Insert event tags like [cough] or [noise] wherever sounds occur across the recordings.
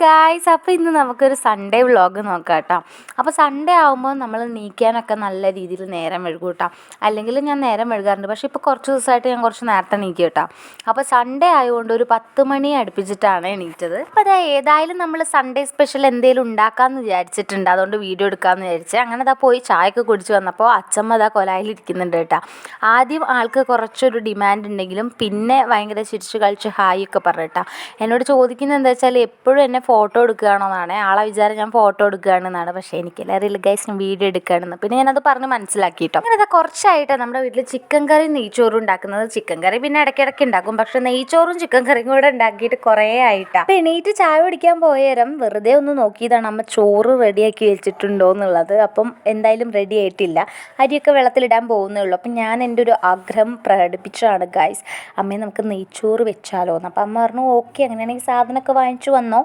Guys അപ്പോൾ ഇന്ന് നമുക്കൊരു സൺഡേ വ്ളോഗ് നോക്കാം കേട്ടോ അപ്പോൾ സൺഡേ ആകുമ്പോൾ നമ്മൾ നീക്കാനൊക്കെ നല്ല രീതിയിൽ നേരം വഴുകും കേട്ടോ അല്ലെങ്കിൽ ഞാൻ നേരം വഴുകാറുണ്ട് പക്ഷേ ഇപ്പോൾ കുറച്ച് ദിവസമായിട്ട് ഞാൻ കുറച്ച് നേരത്തെ നീക്കി കേട്ടോ അപ്പോൾ സൺഡേ ആയതുകൊണ്ട് ഒരു പത്ത് മണി അടുപ്പിച്ചിട്ടാണ് എണീറ്റത്. അപ്പോൾ അതാ ഏതായാലും നമ്മൾ സൺഡേ സ്പെഷ്യൽ എന്തെങ്കിലും ഉണ്ടാക്കാമെന്ന് വിചാരിച്ചിട്ടുണ്ട്. അതുകൊണ്ട് വീഡിയോ എടുക്കാമെന്ന് വിചാരിച്ച് അങ്ങനെ അതാ പോയി ചായയൊക്കെ കുടിച്ച് വന്നപ്പോൾ അച്ഛമ്മ അതാ കൊലായിലിരിക്കുന്നുണ്ട് കേട്ടോ. ആദ്യം ആൾക്ക് കുറച്ചൊരു ഡിമാൻഡ് ഉണ്ടെങ്കിലും പിന്നെ ഭയങ്കര ചിരിച്ചു കളിച്ച് ഹായ് ഒക്കെ പറഞ്ഞിട്ടാ എന്നോട് ചോദിക്കുന്നത് എന്താ വെച്ചാൽ എപ്പോഴും എന്നെ ഫോട്ടോ എടുക്കുകയാണോന്നാണ്. ആളെ വിചാരം ഞാൻ ഫോട്ടോ എടുക്കുകയാണെന്നാണ്. പക്ഷേ എനിക്ക് എല്ലാവരും ഗൈസ് ഞാൻ വീഡിയോ എടുക്കുകയാണെന്ന്. പിന്നെ ഞാനത് പറഞ്ഞ് മനസ്സിലാക്കി കേട്ടോ അങ്ങനെ കുറച്ചായിട്ട് നമ്മുടെ വീട്ടിൽ ചിക്കൻ കറി നെയ്ച്ചോറും ഉണ്ടാക്കുന്നത് ചിക്കൻ കറി പിന്നെ ഇടയ്ക്കിടയ്ക്ക് ഉണ്ടാക്കും. പക്ഷെ നെയ്ച്ചോറും ചിക്കൻ കറിയും കൂടെ ഉണ്ടാക്കിയിട്ട് കുറേ ആയിട്ടാണ് അപ്പം എണീറ്റ് ചായ കുടിക്കാൻ പോയേരം വെറുതെ ഒന്ന് നോക്കിയതാണ് അമ്മ ചോറ് റെഡിയാക്കി വെച്ചിട്ടുണ്ടോ എന്നുള്ളത്. അപ്പം എന്തായാലും റെഡി ആയിട്ടില്ല. അരിയൊക്കെ വെള്ളത്തിലിടാൻ പോകുന്നേ ഉള്ളൂ. അപ്പം ഞാൻ എന്റെ ഒരു ആഗ്രഹം പ്രകടിപ്പിച്ചതാണ് ഗൈസ് അമ്മയെ നമുക്ക് നെയ്ച്ചോറ് വെച്ചാലോ എന്ന് അപ്പം അമ്മ പറഞ്ഞു ഓക്കെ അങ്ങനെയാണെങ്കിൽ സാധനമൊക്കെ വാങ്ങിച്ചു വന്നോ.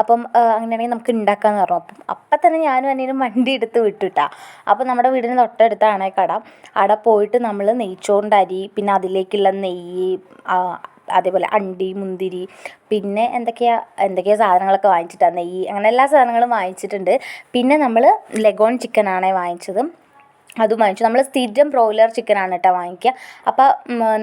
അപ്പം അങ്ങനെയാണെങ്കിൽ നമുക്ക് ഉണ്ടാക്കാമെന്ന് പറഞ്ഞു. അപ്പം അപ്പം തന്നെ ഞാനും അനിയനും വണ്ടി എടുത്ത് വിട്ടുട്ടാ. അപ്പം നമ്മുടെ വീടിന് തൊട്ടടുത്താണ് കട. അവിടെ പോയിട്ട് നമ്മൾ നെയ്ച്ചോറിന്റെ അരി പിന്നെ അതിലേക്കുള്ള നെയ്യ് അതേപോലെ അണ്ടി മുന്തിരി പിന്നെ എന്തൊക്കെയാ എന്തൊക്കെയാ സാധനങ്ങളൊക്കെ വാങ്ങിച്ചിട്ടാണ് നെയ്യ് അങ്ങനെ എല്ലാ സാധനങ്ങളും വാങ്ങിച്ചിട്ടുണ്ട്. പിന്നെ നമ്മൾ ലെഗോൺ ചിക്കനാണ് വാങ്ങിച്ചത്. അതും വാങ്ങിച്ചു. നമ്മൾ സ്ഥിരം ബ്രോയിലർ ചിക്കനാണ് കേട്ടോ വാങ്ങിക്കുക അപ്പോൾ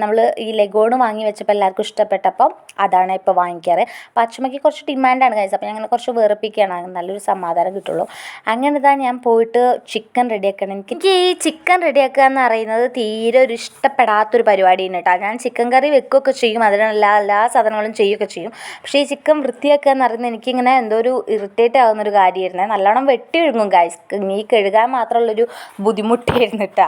നമ്മൾ ഈ ലെഗോണ് വാങ്ങി വെച്ചപ്പോൾ എല്ലാവർക്കും ഇഷ്ടപ്പെട്ടപ്പം അതാണ് ഇപ്പോൾ വാങ്ങിക്കാറ്. അപ്പോൾ അച്ചുമ്മയ്ക്ക് കുറച്ച് ഡിമാൻഡാണ് കഴിച്ചത് അപ്പോൾ ഞാൻ അങ്ങനെ കുറച്ച് വേർപ്പിക്കുകയാണ് നല്ലൊരു സമാധാനം കിട്ടുള്ളൂ. അങ്ങനെ ഇതാ ഞാൻ പോയിട്ട് ചിക്കൻ റെഡിയാക്കണം എനിക്ക് ഈ ചിക്കൻ റെഡിയാക്കുക എന്ന് പറയുന്നത് തീരെ ഒരു ഇഷ്ടപ്പെടാത്തൊരു പരിപാടിയാണ് കേട്ടോ ഞാൻ ചിക്കൻ കറി വെക്കുകയൊക്കെ ചെയ്യും. അതിനുള്ള എല്ലാ എല്ലാ സാധനങ്ങളും ചെയ്യുകയൊക്കെ ചെയ്യും. പക്ഷേ ഈ ചിക്കൻ വൃത്തിയാക്കുക എന്ന് പറയുന്നത് എനിക്കിങ്ങനെ എന്തോ ഒരു ഇറിറ്റേറ്റ് ആകുന്നൊരു കാര്യമായിരുന്നു നല്ലോണം വെട്ടി ഒഴുങ്ങും ഗായ്സ് ഈ കഴുകാൻ മാത്രമുള്ളൊരു കേട്ടോ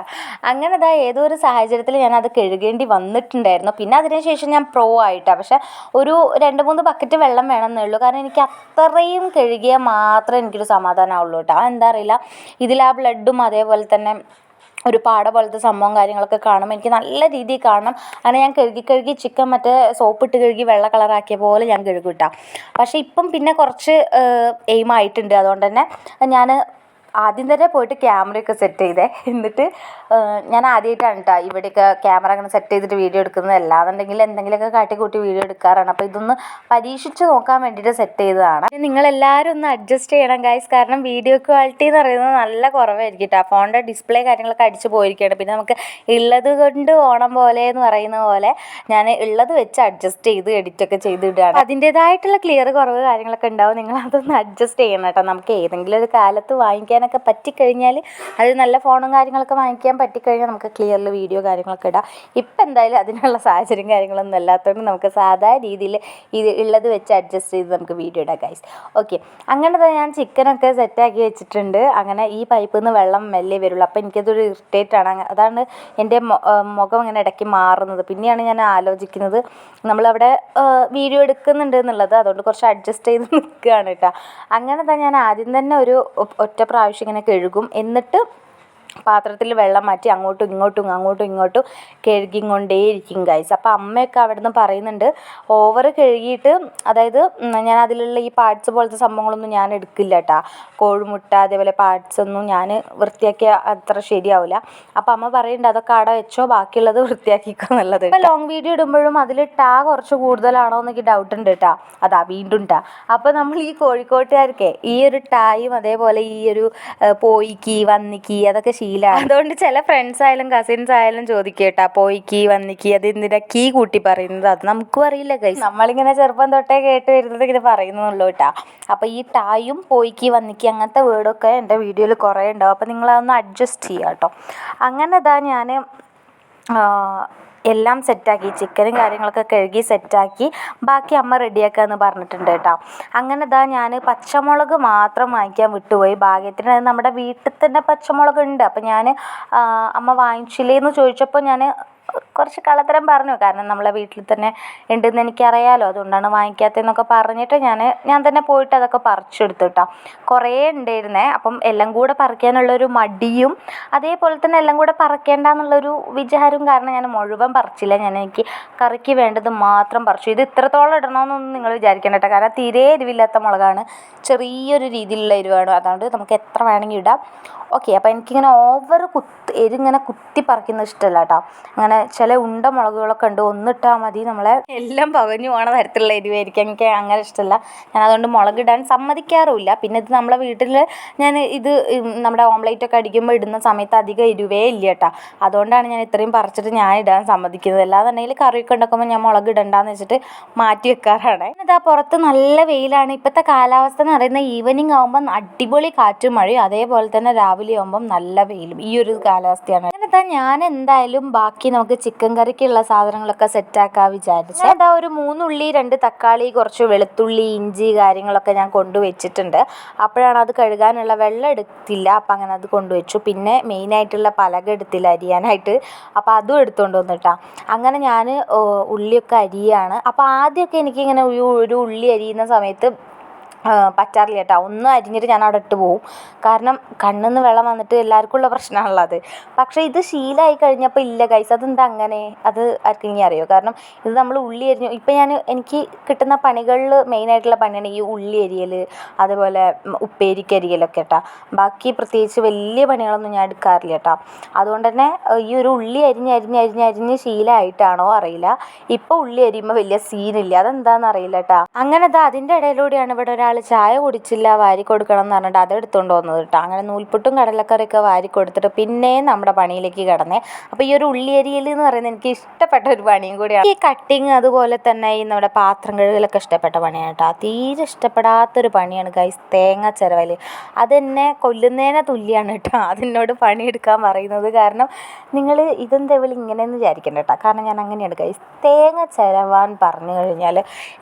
അങ്ങനെ അതാ ഏതോ ഒരു സാഹചര്യത്തിൽ ഞാൻ അത് കഴുകേണ്ടി വന്നിട്ടുണ്ടായിരുന്നു. പിന്നെ അതിനുശേഷം ഞാൻ പ്രോ ആയിട്ടാണ് പക്ഷേ ഒരു രണ്ട് മൂന്ന് ബക്കറ്റ് വെള്ളം വേണമെന്നുള്ളൂ കാരണം എനിക്ക് അത്രയും കഴുകിയാൽ മാത്രമേ എനിക്കൊരു സമാധാനമാവുള്ളൂ കേട്ടോ. എന്താ അറിയില്ല. ഇതിൽ ആ ബ്ലഡും അതേപോലെ തന്നെ ഒരു പാട പോലത്തെ സംഭവം കാര്യങ്ങളൊക്കെ കാണും എനിക്ക് നല്ല രീതിയിൽ കാണണം. അങ്ങനെ ഞാൻ കഴുകി കഴുകി ചിക്കൻ മറ്റേ സോപ്പിട്ട് കഴുകി വെള്ള കളറാക്കിയ പോലെ ഞാൻ കഴുകിട്ടാം പക്ഷേ ഇപ്പം പിന്നെ കുറച്ച് എയിം ആയിട്ടുണ്ട്. അതുകൊണ്ട് തന്നെ ഞാൻ ആദ്യം തന്നെ പോയിട്ട് ക്യാമറയൊക്കെ സെറ്റ് ചെയ്തേ. എന്നിട്ട് ഞാൻ ആദ്യമായിട്ടാണ് കേട്ടോ ഇവിടെയൊക്കെ ക്യാമറ അങ്ങനെ സെറ്റ് ചെയ്തിട്ട് വീഡിയോ എടുക്കുന്നത്. അല്ലാന്നുണ്ടെങ്കിൽ എന്തെങ്കിലുമൊക്കെ കാട്ടിക്കൂട്ടി വീഡിയോ എടുക്കാറാണ്. അപ്പോൾ ഇതൊന്ന് പരീക്ഷിച്ച് നോക്കാൻ വേണ്ടിയിട്ട് സെറ്റ് ചെയ്തതാണ്. നിങ്ങളെല്ലാവരും ഒന്ന് അഡ്ജസ്റ്റ് ചെയ്യണം ഗൈസ് കാരണം വീഡിയോ ക്വാളിറ്റി എന്ന് പറയുന്നത് നല്ല കുറവായിരിക്കും കേട്ടോ ഫോണിന്റെ ഡിസ്പ്ലേ കാര്യങ്ങളൊക്കെ അടിച്ചു പോയിരിക്കുകയാണ്. പിന്നെ നമുക്ക് ഉള്ളത് കൊണ്ട് ഓണം പോലെ എന്ന് പറയുന്ന പോലെ ഞാൻ ഉള്ളത് വെച്ച് അഡ്ജസ്റ്റ് ചെയ്ത് എഡിറ്റൊക്കെ ചെയ്തിടുകയാണ്. അതിന്റെതായിട്ടുള്ള ക്ലിയർ കുറവ് കാര്യങ്ങളൊക്കെ ഉണ്ടാവും. നിങ്ങൾ അതൊന്ന് അഡ്ജസ്റ്റ് ചെയ്യണം കേട്ടോ നമുക്ക് ഏതെങ്കിലും ഒരു കാലത്ത് വാങ്ങിക്കാനൊക്കെ പറ്റിക്കഴിഞ്ഞാൽ അത് നല്ല ഫോണും കാര്യങ്ങളൊക്കെ വാങ്ങിക്കാൻ പറ്റിക്കഴിഞ്ഞാൽ നമുക്ക് ക്ലിയറിൽ വീഡിയോ കാര്യങ്ങളൊക്കെ ഇടാം. ഇപ്പം എന്തായാലും അതിനുള്ള സാഹചര്യം കാര്യങ്ങളൊന്നും അല്ലാത്തതുകൊണ്ട് നമുക്ക് സാധാ രീതിയിൽ ഇത് ഉള്ളത് വെച്ച് അഡ്ജസ്റ്റ് ചെയ്ത് നമുക്ക് വീഡിയോ ഇടാം ഗൈസ് ഓക്കെ അങ്ങനെ ഞാൻ ചിക്കനൊക്കെ സെറ്റാക്കി വെച്ചിട്ടുണ്ട്. അങ്ങനെ ഈ പൈപ്പിൽ നിന്ന് വെള്ളം മെല്ലേ വരുള്ളൂ. അപ്പോൾ എനിക്കതൊരു ഇറിറ്റേറ്റ് ആണ്. അതാണ് എന്റെ മുഖം ഇങ്ങനെ ഇടയ്ക്ക് മാറുന്നത്. പിന്നെയാണ് ഞാൻ ആലോചിക്കുന്നത് നമ്മളവിടെ വീഡിയോ എടുക്കുന്നുണ്ട് എന്നുള്ളത്. അതുകൊണ്ട് കുറച്ച് അഡ്ജസ്റ്റ് ചെയ്ത് [laughs] നിൽക്കുകയാണ് കേട്ടോ. അങ്ങനെ തന്നെ ഞാൻ ആദ്യം തന്നെ ഒരു ഒറ്റ പ്രാവശ്യം ഇങ്ങനെ കഴുകും. എന്നിട്ട് പാത്രത്തിൽ വെള്ളം മാറ്റി അങ്ങോട്ടും ഇങ്ങോട്ടും അങ്ങോട്ടും ഇങ്ങോട്ടും കഴുകിക്കൊണ്ടേയിരിക്കും ഗൈസ് അപ്പോൾ അമ്മയൊക്കെ അവിടെ നിന്ന് പറയുന്നുണ്ട് ഓവർ കഴുകിയിട്ട് അതായത് ഞാൻ അതിലുള്ള ഈ പാർട്സ് പോലത്തെ സംഭവങ്ങളൊന്നും ഞാൻ എടുക്കില്ല കേട്ടോ കോഴിമുട്ട അതേപോലെ പാർട്സ് ഒന്നും ഞാൻ വൃത്തിയാക്കിയ അത്ര ശരിയാവില്ല അപ്പോൾ അമ്മ പറയുന്നുണ്ട് അതൊക്കെ അവിടെ വെച്ചോ ബാക്കിയുള്ളത് വൃത്തിയാക്കിക്കോ എന്നുള്ളത് ഇപ്പോൾ ലോങ് വീഡിയോ ഇടുമ്പോഴും അതിൽ ടാ കുറച്ച് കൂടുതലാണോ എന്നൊക്കെ ഡൗട്ട് ഉണ്ട് കേട്ടോ അതാ വീണ്ടും ടാ അപ്പോൾ നമ്മൾ ഈ കോഴിക്കോട്ടുകാർക്കേ ഈ ഒരു ടായും അതേപോലെ ഈ ഒരു പോയിക്ക് വന്നിക്ക് അതൊക്കെ ശീലമാണ്. അതുകൊണ്ട് ചില ഫ്രണ്ട്സ് ആയാലും കസിൻസ് ആയാലും ചോദിക്കേട്ടാ പോയിക്ക് വന്നിക്ക് അത് എന്തിനാ കീ കൂട്ടി പറയുന്നത്? അത് നമുക്കും അറിയില്ല കൈ നമ്മളിങ്ങനെ ചെറുപ്പം തൊട്ടേ കേട്ട് വരുന്നത് ഇങ്ങനെ പറയുന്നുള്ളൂ കേട്ടാ. അപ്പോൾ ഈ ടായും പോയിക്ക് വന്നിക്ക് അങ്ങനത്തെ വേർഡൊക്കെ എന്റെ വീഡിയോയിൽ കുറേ ഉണ്ടാവും. അപ്പോൾ നിങ്ങളതൊന്ന് അഡ്ജസ്റ്റ് ചെയ്യാം കേട്ടോ. അങ്ങനെ ഇതാ ഞാൻ എല്ലാം സെറ്റാക്കി ചിക്കനും കാര്യങ്ങളൊക്കെ കഴുകി സെറ്റാക്കി ബാക്കി അമ്മ റെഡിയാക്കാന്ന് പറഞ്ഞിട്ടുണ്ട് കേട്ടോ. അങ്ങനെ ഇതാ ഞാൻ പച്ചമുളക് മാത്രം വാങ്ങിക്കാൻ വിട്ടുപോയി. ഭാഗ്യത്തിന് നമ്മുടെ വീട്ടിൽ തന്നെ പച്ചമുളക് ഉണ്ട് അപ്പം ഞാൻ അമ്മ വാങ്ങിച്ചില്ലേ എന്ന് ചോദിച്ചപ്പോൾ ഞാൻ കുറച്ച് കള്ളത്തരം പറഞ്ഞു. കാരണം നമ്മളെ വീട്ടിൽ തന്നെ ഉണ്ടെന്ന് എനിക്കറിയാമല്ലോ അതുകൊണ്ടാണ് വാങ്ങിക്കാത്തതെന്നൊക്കെ പറഞ്ഞിട്ട് ഞാൻ ഞാൻ തന്നെ പോയിട്ട് അതൊക്കെ പറിച്ചെടുത്തു കേട്ടോ കുറേ ഉണ്ടായിരുന്നേ. അപ്പം എല്ലാം കൂടെ പറിക്കാനുള്ളൊരു മടിയും അതേപോലെ തന്നെ എല്ലാം കൂടെ പറിക്കേണ്ട എന്നുള്ളൊരു വിചാരവും കാരണം ഞാൻ മുഴുവൻ പറിച്ചില്ല. ഞാൻ എനിക്ക് കറിക്ക് വേണ്ടത് മാത്രം പറിച്ചു. ഇത് ഇത്രത്തോളം ഇടണമെന്നൊന്നും നിങ്ങൾ വിചാരിക്കേണ്ട കേട്ടോ കാരണം തീരെ എരിവില്ലാത്ത മുളകാണ്. ചെറിയൊരു രീതിയിലുള്ള എരിവാണ്. അതുകൊണ്ട് നമുക്ക് എത്ര വേണമെങ്കിൽ ഇടാം. ഓക്കെ. അപ്പോൾ എനിക്കിങ്ങനെ ഓവർ കുത്തി എരിങ്ങനെ കുത്തി പറിക്കുന്നത് ഇഷ്ടമല്ല കേട്ടോ അങ്ങനെ ചില ഉണ്ട മുളകുകളൊക്കെ ഉണ്ട് ഒന്നിട്ടാൽ മതി നമ്മളെ. എല്ലാം പകഞ്ഞു പോണ തരത്തിലുള്ള എരിവായിരിക്കും. എനിക്ക് അങ്ങനെ ഇഷ്ടമല്ല ഞാൻ അതുകൊണ്ട് മുളകിടാൻ സമ്മതിക്കാറുമില്ല. പിന്നെ ഇത് നമ്മളെ വീട്ടിൽ ഞാൻ ഇത് നമ്മുടെ ഓംലേറ്റ് ഒക്കെ അടിക്കുമ്പോൾ ഇടുന്ന സമയത്ത് അധികം എരിവേ ഇല്ല കേട്ടോ. അതുകൊണ്ടാണ് ഞാൻ ഇത്രയും പറിച്ചിട്ട് ഞാൻ ഇടാൻ സമ്മതിക്കുന്നത്. അല്ലാന്നുണ്ടെങ്കിൽ കറിയൊക്കെ ഉണ്ടാക്കുമ്പോൾ ഞാൻ മുളക് ഇടണ്ടാന്ന് വെച്ചിട്ട് മാറ്റി വെക്കാറാണ്. ഇതാ പുറത്ത് നല്ല വെയിലാണ്. ഇപ്പോഴത്തെ കാലാവസ്ഥ എന്ന് പറയുന്നത് ഈവനിങ് ആകുമ്പോൾ അടിപൊളി കാറ്റും മഴയും. അതേപോലെ തന്നെ രാവിലെ ആകുമ്പം നല്ല വെയിലും. ഈ ഒരു കാലാവസ്ഥയാണ്. അങ്ങനെ ഞാൻ എന്തായാലും ബാക്കി നമുക്ക് ചിക്കൻ കറിക്കുള്ള സാധനങ്ങളൊക്കെ സെറ്റാക്കാൻ വിചാരിച്ചു. അതാ ഒരു മൂന്നുള്ളി രണ്ട് തക്കാളി കുറച്ച് വെളുത്തുള്ളി ഇഞ്ചി കാര്യങ്ങളൊക്കെ ഞാൻ കൊണ്ടുവച്ചിട്ടുണ്ട് അപ്പോഴാണ് അത് കഴുകാനുള്ള വെള്ളം എടുത്തില്ല. അപ്പം അങ്ങനെ അത് കൊണ്ടുവച്ചു പിന്നെ മെയിനായിട്ടുള്ള പലക എടുത്തില്ല അരിയാനായിട്ട്. അപ്പോൾ അതും എടുത്തുകൊണ്ട് വന്നിട്ടാ. അങ്ങനെ ഞാൻ ഉള്ളിയൊക്കെ അരിയാണ്. അപ്പോൾ ആദ്യമൊക്കെ എനിക്കിങ്ങനെ ഒരു ഉള്ളി അരിയുന്ന സമയത്ത് പറ്റാറില്ല കേട്ടോ. ഒന്ന് അരിഞ്ഞിട്ട് ഞാൻ അവിടെ ഇട്ട് പോവും. കാരണം കണ്ണിൽ നിന്ന് വെള്ളം വന്നിട്ട് എല്ലാവർക്കും ഉള്ള പ്രശ്നമാണല്ലോ അത്. പക്ഷേ ഇത് ശീലമായി കഴിഞ്ഞപ്പോൾ ഇല്ല ഗൈസ് അതെന്താ അങ്ങനെ? അത് ആർക്കെങ്കിലും അറിയോ? കാരണം ഇത് നമ്മൾ ഉള്ളി അരിഞ്ഞു. ഇപ്പം ഞാൻ എനിക്ക് കിട്ടുന്ന പണികളിൽ മെയിനായിട്ടുള്ള പണിയാണ് ഈ ഉള്ളി അരിയൽ അതുപോലെ ഉപ്പേരിക്ക് അരിയലൊക്കെ കേട്ടോ ബാക്കി പ്രത്യേകിച്ച് വലിയ പണികളൊന്നും ഞാൻ എടുക്കാറില്ല കേട്ടോ അതുകൊണ്ട് തന്നെ ഈ ഒരു ഉള്ളി അരിഞ്ഞ് അരിഞ്ഞ് അരിഞ്ഞ് അരിഞ്ഞ് ശീലമായിട്ടാണോ അറിയില്ല. ഇപ്പോൾ ഉള്ളി അരിയുമ്പോൾ വലിയ സീനില്ല അതെന്താണെന്ന് അറിയില്ല കേട്ടോ അങ്ങനെ അത് അതിന്റെ ഇടയിലൂടെയാണ് ഇവിടെ ഒരാൾ ചായ കുടിച്ചില്ല വാരി കൊടുക്കണം എന്ന് പറഞ്ഞിട്ട് അത് എടുത്തുകൊണ്ട് വന്നത് കേട്ടോ അങ്ങനെ നൂൽപുട്ടും കടലക്കറിയൊക്കെ വാരി കൊടുത്തിട്ട് പിന്നെയും നമ്മുടെ പണിയിലേക്ക് കിടന്നേ. അപ്പോൾ ഈ ഒരു ഉള്ളിയരിയൽ എന്ന് പറയുന്നത് എനിക്ക് ഇഷ്ടപ്പെട്ട ഒരു പണിയും കൂടിയാണ്. ഈ കട്ടിങ് അതുപോലെ തന്നെ ഈ നമ്മുടെ പാത്രം കഴുകലൊക്കെ ഇഷ്ടപ്പെട്ട പണിയാണ് കേട്ടോ തീരെ ഇഷ്ടപ്പെടാത്തൊരു പണിയാണ് ഗൈസ് തേങ്ങ ചിരവൽ അതെന്നെ കൊല്ലുന്നതിനെ തുല്യമാണ് കേട്ടോ അതിനോട് പണിയെടുക്കാൻ പറയുന്നത് കാരണം നിങ്ങൾ ഇതെന്താ ഇവൾ ഇങ്ങനെയെന്ന് വിചാരിക്കണ്ട കേട്ടോ കാരണം ഞാൻ അങ്ങനെയാണ് ഗൈസ് തേങ്ങ ചിരവാൻ പറഞ്ഞു കഴിഞ്ഞാൽ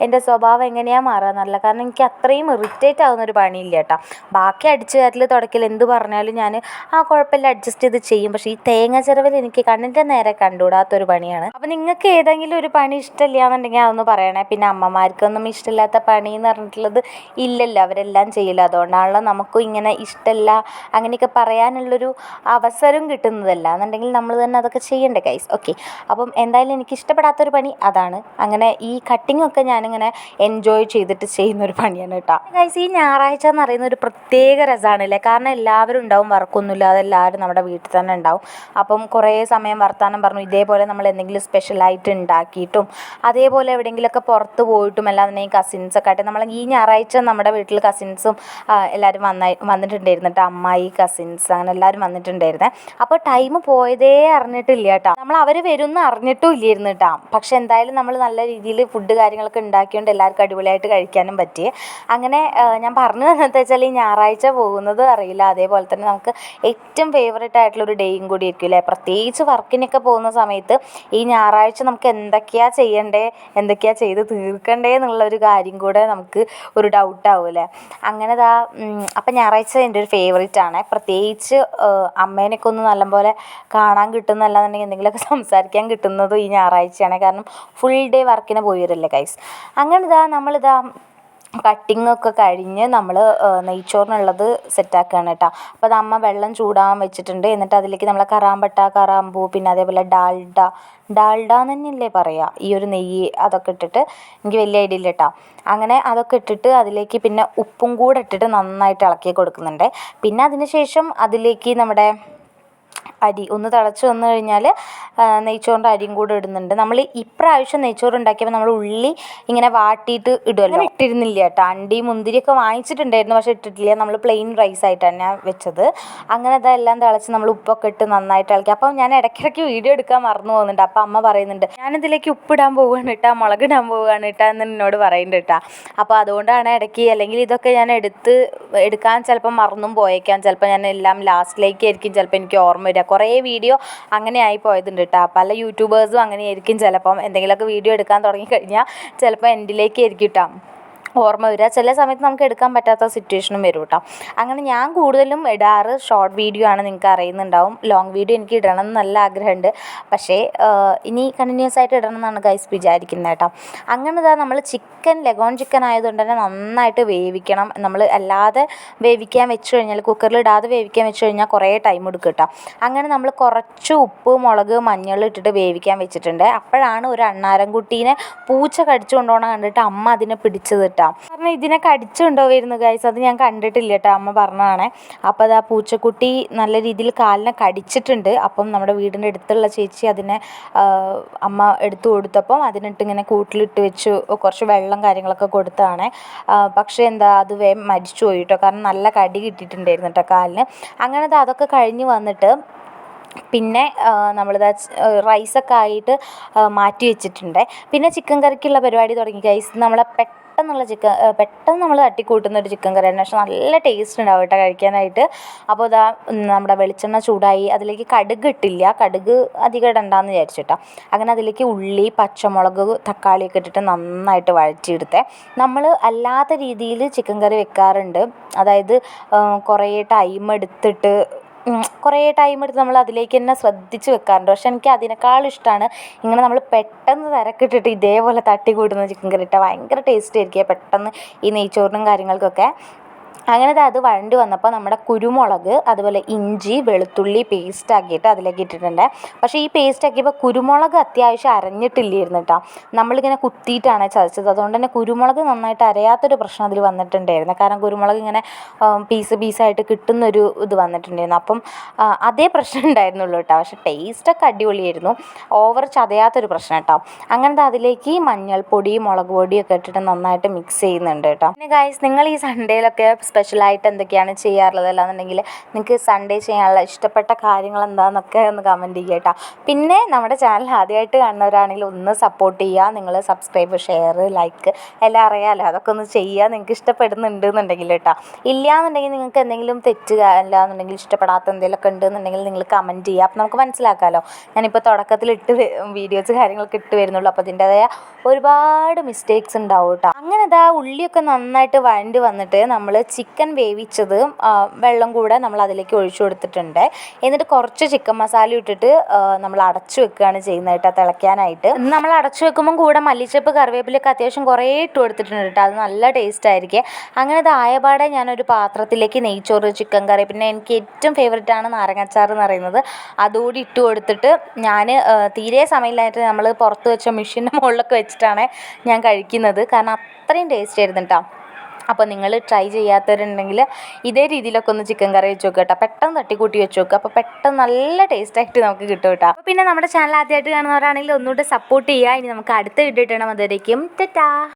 എന്റെ സ്വഭാവം എങ്ങനെയാണ് മാറുക എന്നല്ല കാരണം എനിക്ക് അത്രയും ഇറിറ്റേറ്റ് ആവുന്ന ഒരു പണിയില്ല കേട്ടോ. ബാക്കി അടിച്ചു വാരൽ തുടക്കൽ എന്ത് പറഞ്ഞാലും ഞാൻ ആ കുഴപ്പമില്ല അഡ്ജസ്റ്റ് ചെയ്ത് ചെയ്യും. പക്ഷേ ഈ തേങ്ങ ചിരവൽ എനിക്ക് കണ്ണിന്റെ നേരെ കണ്ടുകൂടാത്തൊരു പണിയാണ്. അപ്പം നിങ്ങൾക്ക് ഏതെങ്കിലും ഒരു പണി ഇഷ്ടമില്ല എന്നുണ്ടെങ്കിൽ അതൊന്ന് പറയണേ. പിന്നെ അമ്മമാർക്കൊന്നും ഇഷ്ടമില്ലാത്ത പണി എന്ന് പറഞ്ഞിട്ടുള്ളത് ഇല്ലല്ലോ. അവരെല്ലാം ചെയ്യില്ല. അതുകൊണ്ടാണല്ലോ നമുക്കും ഇങ്ങനെ ഇഷ്ടമല്ല അങ്ങനെയൊക്കെ പറയാനുള്ളൊരു അവസരം കിട്ടുന്നതല്ല. എന്നുണ്ടെങ്കിൽ നമ്മൾ തന്നെ അതൊക്കെ ചെയ്യണ്ടേ ഗൈസ് ഓക്കെ അപ്പം എന്തായാലും എനിക്ക് ഇഷ്ടപ്പെടാത്തൊരു പണി അതാണ്. അങ്ങനെ ഈ കട്ടിങ്ങൊക്കെ ഞാനിങ്ങനെ എൻജോയ് ചെയ്തിട്ട് ചെയ്യുന്നൊരു പണിയാണ് ഗൈസ് ഈ ഞായറാഴ്ച എന്ന് പറയുന്ന ഒരു പ്രത്യേക രസമാണല്ലേ? കാരണം എല്ലാവരും ഉണ്ടാവും വർക്കൊന്നുമില്ലാതെ എല്ലാവരും നമ്മുടെ വീട്ടിൽ തന്നെ ഉണ്ടാവും. അപ്പം കുറേ സമയം വർത്താനം പറഞ്ഞു ഇതേപോലെ നമ്മൾ എന്തെങ്കിലും സ്പെഷ്യലായിട്ട് ഉണ്ടാക്കിയിട്ടും അതേപോലെ എവിടെയെങ്കിലുമൊക്കെ പുറത്ത് പോയിട്ടും എല്ലാം തന്നെ ഈ കസിൻസൊക്കെ ആയിട്ട്. നമ്മൾ ഈ ഞായറാഴ്ച നമ്മുടെ വീട്ടിൽ കസിൻസും എല്ലാവരും വന്നായി വന്നിട്ടുണ്ടായിരുന്നു കേട്ടോ. അമ്മായി കസിൻസ് അങ്ങനെ എല്ലാവരും വന്നിട്ടുണ്ടായിരുന്നേ. അപ്പോൾ ടൈം പോയതേ അറിഞ്ഞിട്ടില്ല കേട്ടോ. നമ്മൾ അവർ വരുമെന്ന് അറിഞ്ഞിട്ടും ഇല്ലായിരുന്നു കേട്ടോ. പക്ഷെ എന്തായാലും നമ്മൾ നല്ല രീതിയിൽ ഫുഡ് കാര്യങ്ങളൊക്കെ ഉണ്ടാക്കിയോണ്ട് എല്ലാവർക്കും അടിപൊളിയായിട്ട് കഴിക്കാനും പറ്റി അങ്ങനെ ഞാൻ പറഞ്ഞു തന്നത് വെച്ചാൽ ഈ ഞായറാഴ്ച പോകുന്നത് അറിയില്ല. അതേപോലെ തന്നെ നമുക്ക് ഏറ്റവും ഫേവറേറ്റ് ആയിട്ടുള്ള ഒരു ഡേയും കൂടി ആയിരിക്കും അല്ലേ? പ്രത്യേകിച്ച് വർക്കിനൊക്കെ പോകുന്ന സമയത്ത് ഈ ഞായറാഴ്ച നമുക്ക് എന്തൊക്കെയാ ചെയ്യണ്ടേ എന്തൊക്കെയാ ചെയ്ത് തീർക്കണ്ടേ എന്നുള്ള ഒരു കാര്യം കൂടെ നമുക്ക് ഒരു ഡൗട്ട് ആവും അല്ലേ? അങ്ങനെ ദാ അപ്പം ഞായറാഴ്ച എന്റെ ഒരു ഫേവറേറ്റ് ആണ്. പ്രത്യേകിച്ച് അമ്മേനൊക്കെ ഒന്ന് നല്ലപോലെ കാണാൻ കിട്ടുന്നല്ലാന്നുണ്ടെങ്കിൽ എന്തെങ്കിലുമൊക്കെ സംസാരിക്കാൻ കിട്ടുന്നതും ഈ ഞായറാഴ്ചയാണ്. കാരണം ഫുൾ ഡേ വർക്കിന് പോയി വരല്ലേ ഗൈസ് അങ്ങനെ ഇതാ നമ്മളിതാ കട്ടിങ് ഒക്കെ കഴിഞ്ഞ് നമ്മൾ നെയ്ച്ചോറിനുള്ളത് സെറ്റാക്കുകയാണ് കേട്ടോ. അപ്പോൾ അത് അമ്മ വെള്ളം ചൂടാകാൻ വെച്ചിട്ടുണ്ട്. എന്നിട്ട് അതിലേക്ക് നമ്മൾ കറാമ്പട്ട കറാമ്പൂ പിന്നെ അതേപോലെ ഡാൽഡ. ഡാൽഡ എന്ന് തന്നെയല്ലേ പറയുക ഈ ഒരു നെയ്യ് അതൊക്കെ ഇട്ടിട്ട് എനിക്ക് വലിയ ഐഡിയ ഇല്ല കേട്ടോ. അങ്ങനെ അതൊക്കെ ഇട്ടിട്ട് അതിലേക്ക് പിന്നെ ഉപ്പും കൂടെ ഇട്ടിട്ട് നന്നായിട്ട് ഇളക്കി കൊടുക്കുന്നുണ്ട്. പിന്നെ അതിന് ശേഷം അതിലേക്ക് നമ്മുടെ അരി ഒന്ന് തിളച്ച് വന്നു കഴിഞ്ഞാൽ നെയ്ച്ചോറിന്റെ അരിയും കൂടെ ഇടുന്നുണ്ട്. നമ്മൾ ഇപ്രാവശ്യം നെയ്ച്ചോറ് ഉണ്ടാക്കിയപ്പോൾ നമ്മൾ ഉള്ളി ഇങ്ങനെ വാട്ടിയിട്ട് ഇടുമല്ലോ ഇട്ടിരുന്നില്ല കേട്ടോ. അണ്ടി മുന്തിരിയൊക്കെ വാങ്ങിച്ചിട്ടുണ്ടായിരുന്നു പക്ഷേ ഇട്ടിട്ടില്ല. നമ്മൾ പ്ലെയിൻ റൈസ് ആയിട്ടാണ് ഞാൻ വെച്ചത്. അങ്ങനെ അതെല്ലാം തിളച്ച് നമ്മൾ ഉപ്പൊക്കെ ഇട്ട് നന്നായിട്ട് ഇളക്കി. അപ്പോൾ ഞാൻ ഇടയ്ക്കിടയ്ക്ക് വീഡിയോ എടുക്കാൻ മറന്നു പോകുന്നുണ്ട്. അപ്പോൾ അമ്മ പറയുന്നുണ്ട് ഞാനിതിലേക്ക് ഉപ്പിടാൻ പോവുകയാണ് കേട്ടോ മുളകിടാൻ പോവുകയാണ് കേട്ടോ എന്ന് എന്നോട് പറയുന്നുണ്ട് കേട്ടോ. അപ്പോൾ അതുകൊണ്ടാണ് ഇടയ്ക്ക് അല്ലെങ്കിൽ ഇതൊക്കെ ഞാൻ എടുത്ത് എടുക്കാൻ ചിലപ്പോൾ മറന്നും പോയേക്കാം. ചിലപ്പോൾ ഞാൻ എല്ലാം ലാസ്റ്റിലേക്ക് ആയിരിക്കും ചിലപ്പോൾ എനിക്ക് ഓർമ്മ വരിക. കുറേ വീഡിയോ അങ്ങനെ ആയി പോയതുണ്ട് കേട്ടോ പല യൂട്യൂബേഴ്സും അങ്ങനെയായിരിക്കും. ചിലപ്പം എന്തെങ്കിലുമൊക്കെ വീഡിയോ എടുക്കാൻ തുടങ്ങിക്കഴിഞ്ഞാൽ ചിലപ്പോൾ എൻഡിലേക്ക് ആയിരിക്കും കേട്ടോ ഓർമ്മ വരിക. ചില സമയത്ത് നമുക്ക് എടുക്കാൻ പറ്റാത്ത സിറ്റുവേഷനും വരും കേട്ടോ അങ്ങനെ ഞാൻ കൂടുതലും ഇടാറ് ഷോർട്ട് വീഡിയോ ആണ് നിങ്ങൾക്ക് അറിയുന്നുണ്ടാവും. ലോങ് വീഡിയോ എനിക്ക് ഇടണം എന്ന് നല്ല ആഗ്രഹമുണ്ട്. പക്ഷേ ഇനി കണ്ടിന്യൂസ് ആയിട്ട് ഇടണം എന്നാണ് ഗൈസ് വിചാരിക്കുന്നത് കേട്ടോ അങ്ങനെ ഇതാ നമ്മൾ ചിക്കൻ ലഗോൺ ചിക്കൻ ആയതുകൊണ്ട് തന്നെ നന്നായിട്ട് വേവിക്കണം. നമ്മൾ അല്ലാതെ വേവിക്കാൻ വെച്ച് കഴിഞ്ഞാൽ കുക്കറിൽ ഇടാതെ വേവിക്കാൻ വെച്ച് കഴിഞ്ഞാൽ കുറേ ടൈം എടുക്കും കേട്ടോ അങ്ങനെ നമ്മൾ കുറച്ച് ഉപ്പ് മുളക് മഞ്ഞൾ ഇട്ടിട്ട് വേവിക്കാൻ വെച്ചിട്ടുണ്ട്. അപ്പോഴാണ് ഒരു അണ്ണാരൻകുട്ടീനെ പൂച്ച കടിച്ചു കൊണ്ടുപോകണം കണ്ടിട്ട് അമ്മ അതിനെ പിടിച്ചത് കേട്ടോ കാരണം ഇതിനെ കടിച്ചുണ്ടോ വരുന്നത് ഗൈസ് അത് ഞാൻ കണ്ടിട്ടില്ല കേട്ടോ അമ്മ പറഞ്ഞതാണ്. അപ്പോൾ അത് ആ പൂച്ചക്കുട്ടി നല്ല രീതിയിൽ കാലിനെ കടിച്ചിട്ടുണ്ട്. അപ്പം നമ്മുടെ വീടിന്റെ അടുത്തുള്ള ചേച്ചി അതിനെ അമ്മ എടുത്തു കൊടുത്തപ്പം അതിനിട്ട് ഇങ്ങനെ കൂട്ടിലിട്ട് വെച്ചു. കുറച്ച് വെള്ളം കാര്യങ്ങളൊക്കെ കൊടുത്താണ് പക്ഷേ എന്താ അത് വേഗം മരിച്ചു പോയി കേട്ടോ. കാരണം നല്ല കടി കിട്ടിയിട്ടുണ്ടായിരുന്നു കേട്ടോ കാലിന്. അങ്ങനെ അതൊക്കെ കഴിഞ്ഞ് വന്നിട്ട് പിന്നെ നമ്മളിത് റൈസൊക്കെ ആയിട്ട് മാറ്റി വെച്ചിട്ടുണ്ട്. പിന്നെ ചിക്കൻ കറിക്കുള്ള പരിപാടി തുടങ്ങി ഗൈസ് നമ്മളെ പെട്ടെന്നുള്ള ചിക്കൻ പെട്ടെന്ന് നമ്മൾ തട്ടിക്കൂട്ടുന്ന ഒരു ചിക്കൻ കറിയാണ്. പക്ഷെ നല്ല ടേസ്റ്റ് ഉണ്ടാവും കേട്ടോ കഴിക്കാനായിട്ട്. അപ്പോൾ ഇതാ നമ്മുടെ വെളിച്ചെണ്ണ ചൂടായി. അതിലേക്ക് കടുക് ഇട്ടില്ല. കടുക് അധികം ഇടണ്ടെന്ന് വിചാരിച്ചിട്ടാ അങ്ങനെ അതിലേക്ക് ഉള്ളി പച്ചമുളക് തക്കാളിയൊക്കെ ഇട്ടിട്ട് നന്നായിട്ട് വഴറ്റിയെടുത്തേ. നമ്മൾ അല്ലാത്ത രീതിയിൽ ചിക്കൻ കറി വെക്കാറുണ്ട്. അതായത് കുറേ ടൈം എടുത്തിട്ട് കുറേ ടൈം എടുത്ത് നമ്മൾ അതിലേക്ക് തന്നെ ശ്രദ്ധിച്ച് വെക്കാറുണ്ട്. പക്ഷെ എനിക്ക് അതിനേക്കാളും ഇഷ്ടമാണ് ഇങ്ങനെ നമ്മൾ പെട്ടെന്ന് തിരക്കിട്ടിട്ട് ഇതേപോലെ തട്ടി കൂട്ടുന്ന ചിക്കൻ കറി ഇട്ടാൽ ഭയങ്കര ടേസ്റ്റ് ആയിരിക്കും. പെട്ടെന്ന് ഈ നെയ്ച്ചോറിനും കാര്യങ്ങൾക്കൊക്കെ. അങ്ങനെ അത് വഴണ്ട് വന്നപ്പോൾ നമ്മുടെ കുരുമുളക് അതുപോലെ ഇഞ്ചി വെളുത്തുള്ളി പേസ്റ്റ് ആക്കിയിട്ട് അതിലേക്ക് ഇട്ടിട്ടുണ്ട്. പക്ഷേ ഈ പേസ്റ്റ് ആക്കിയപ്പോൾ കുരുമുളക് അത്യാവശ്യം അരഞ്ഞിട്ടില്ലായിരുന്നു കേട്ടോ. നമ്മളിങ്ങനെ കുത്തിയിട്ടാണ് ചതച്ചത്. അതുകൊണ്ട് തന്നെ കുരുമുളക് നന്നായിട്ട് അരയാത്തൊരു പ്രശ്നം അതിൽ വന്നിട്ടുണ്ടായിരുന്നു. കാരണം കുരുമുളക് ഇങ്ങനെ പീസ് പീസായിട്ട് കിട്ടുന്നൊരു ഇത് വന്നിട്ടുണ്ടായിരുന്നു. അപ്പം അതേ പ്രശ്നം ഉണ്ടായിരുന്നുള്ളൂ കേട്ടോ. പക്ഷേ ടേസ്റ്റൊക്കെ അടിപൊളിയായിരുന്നു. ഓവർ ചതയാത്തൊരു പ്രശ്നം കേട്ടോ. അങ്ങനത്തെ അതിലേക്ക് മഞ്ഞൾപ്പൊടി മുളക് പൊടിയൊക്കെ ഇട്ടിട്ട് നന്നായിട്ട് മിക്സ് ചെയ്യുന്നുണ്ട് കേട്ടോ. പിന്നെ ഗായ്സ് നിങ്ങൾ ഈ സൺഡേയിലൊക്കെ സ്പെഷ്യലായിട്ട് എന്തൊക്കെയാണ് ചെയ്യാറുള്ളത്? അല്ലാന്നുണ്ടെങ്കിൽ നിങ്ങൾക്ക് സൺഡേ ചെയ്യാനുള്ള ഇഷ്ടപ്പെട്ട കാര്യങ്ങൾ എന്താണെന്നൊക്കെ ഒന്ന് കമന്റ് ചെയ്യുക കേട്ടോ. പിന്നെ നമ്മുടെ ചാനൽ ആദ്യമായിട്ട് കാണുന്നവരാണെങ്കിൽ ഒന്ന് സപ്പോർട്ട് ചെയ്യുക. നിങ്ങൾ സബ്സ്ക്രൈബ് ഷെയർ ലൈക്ക് എല്ലാം അറിയാമല്ലോ അതൊക്കെ ഒന്ന് ചെയ്യുക. നിങ്ങൾക്ക് ഇഷ്ടപ്പെടുന്നുണ്ട് എന്നുണ്ടെങ്കിൽ കേട്ടോ. ഇല്ല എന്നുണ്ടെങ്കിൽ നിങ്ങൾക്ക് എന്തെങ്കിലും തെറ്റ് അല്ല എന്നുണ്ടെങ്കിൽ ഇഷ്ടപ്പെടാത്ത എന്തെങ്കിലുമൊക്കെ ഉണ്ടെന്നുണ്ടെങ്കിൽ നിങ്ങൾ കമന്റ് ചെയ്യുക. അപ്പോൾ നമുക്ക് മനസ്സിലാക്കാമല്ലോ ഞാനിപ്പോൾ തുടക്കത്തിൽ ഇട്ട് വീഡിയോസ് കാര്യങ്ങളൊക്കെ ഇട്ട് വരുന്നുള്ളൂ. അപ്പോൾ അതിന്റെതായ ഒരുപാട് മിസ്റ്റേക്സ് ഉണ്ടാവും കേട്ടോ. അങ്ങനെ ഇതാ ഉള്ളിയൊക്കെ നന്നായിട്ട് വഴണ്ടി വന്നിട്ട് നമ്മൾ ചിക്കൻ വേവിച്ചത് വെള്ളം കൂടെ നമ്മൾ അതിലേക്ക് ഒഴിച്ചു കൊടുത്തിട്ടുണ്ട്. എന്നിട്ട് കുറച്ച് ചിക്കൻ മസാല ഇട്ടിട്ട് നമ്മൾ അടച്ചു വെക്കുകയാണ് ചെയ്യുന്നത് കേട്ടോ തിളയ്ക്കാനായിട്ട്. നമ്മൾ അടച്ചു വെക്കുമ്പോൾ കൂടെ മല്ലിച്ചപ്പ് കറിവേപ്പിലൊക്കെ അത്യാവശ്യം കുറേ ഇട്ട് കൊടുത്തിട്ടുണ്ട് കേട്ടോ അത് നല്ല ടേസ്റ്റ് ആയിരിക്കും. അങ്ങനെ അത് ആയപാടെ ഞാനൊരു പാത്രത്തിലേക്ക് നെയ്ച്ചോറ് ചിക്കൻ കറി പിന്നെ എനിക്ക് ഏറ്റവും ഫേവററ്റ് ആണ് നാരങ്ങാച്ചാർ എന്ന് പറയുന്നത്. അതുകൂടി ഇട്ട് കൊടുത്തിട്ട് ഞാൻ തീരെ സമയമില്ലായിട്ട് നമ്മൾ പുറത്ത് വെച്ച മെഷീന്റെ മുകളിലൊക്കെ വെച്ചിട്ടാണ് ഞാൻ കഴിക്കുന്നത്. കാരണം അത്രയും ടേസ്റ്റ് ആയിരുന്നു കേട്ടോ. അപ്പോൾ നിങ്ങൾ ട്രൈ ചെയ്യാത്തവരുണ്ടെങ്കിൽ ഇതേ രീതിയിലൊക്കെ ഒന്ന് ചിക്കൻ കറി വെച്ച് നോക്കുക കേട്ടോ. പെട്ടെന്ന് തട്ടിക്കൂട്ടി വെച്ച് നോക്കുക അപ്പോൾ പെട്ടെന്ന് നല്ല ടേസ്റ്റ് ആയിട്ട് നമുക്ക് കിട്ടും കേട്ടോ. അപ്പോൾ പിന്നെ നമ്മുടെ ചാനൽ ആദ്യമായിട്ട് കാണുന്നവരാണെങ്കിൽ ഒന്നുകൂടെ സപ്പോർട്ട് ചെയ്യുക. ഇനി നമുക്ക് അടുത്ത വീഡിയോ ഇട്ടണം അതുവരേക്കും ടാറ്റാ.